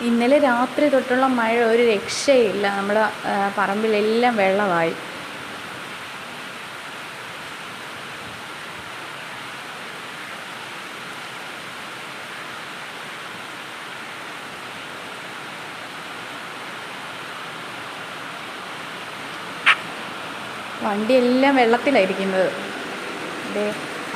ഇന്നലെ രാത്രി തൊട്ടുള്ള മഴ ഒരു രക്ഷയില്ല. നമ്മുടെ പറമ്പിലെല്ലാം വെള്ളമായി. വണ്ടിയെല്ലാം വെള്ളത്തിലായിരിക്കുന്നത് ദേ.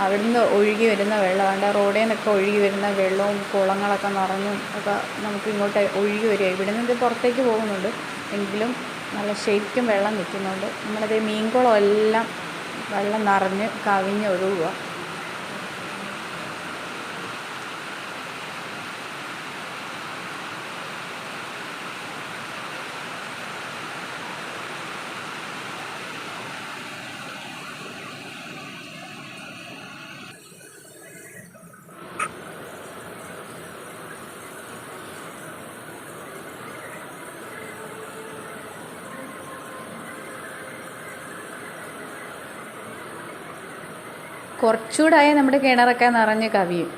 അവിടുന്ന് ഒഴുകി വരുന്ന വെള്ളമാണ് റോഡിൽ നിന്നൊക്കെ ഒഴുകി വരുന്ന വെള്ളവും കുളങ്ങളൊക്കെ നിറഞ്ഞും ഒക്കെ നമുക്ക് ഇങ്ങോട്ട് ഒഴുകി വരിക. ഇവിടെ നിന്ന് പുറത്തേക്ക് പോകുന്നുണ്ട്. എങ്കിലും നല്ല ശരിക്കും വെള്ളം നിൽക്കുന്നുണ്ട്. നമ്മളത് മീൻകുളം എല്ലാം വെള്ളം നിറഞ്ഞ് കവിഞ്ഞ് ഒഴുകുക കുറച്ചുകൂടെ ആയാൽ നമ്മുടെ കിണറൊക്കെ നിറഞ്ഞ് കവിയും.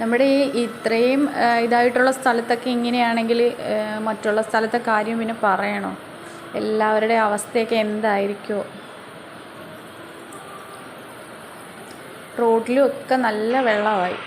നമ്മുടെ ഈ ഇത്രയും ഇതായിട്ടുള്ള സ്ഥലത്തൊക്കെ ഇങ്ങനെയാണെങ്കിൽ മറ്റുള്ള സ്ഥലത്തെ കാര്യം പിന്നെ പറയണോ? എല്ലാവരുടെ അവസ്ഥയൊക്കെ എന്തായിരിക്കുമോ റോഡിലും ഒക്കെ നല്ല വെള്ളമായി.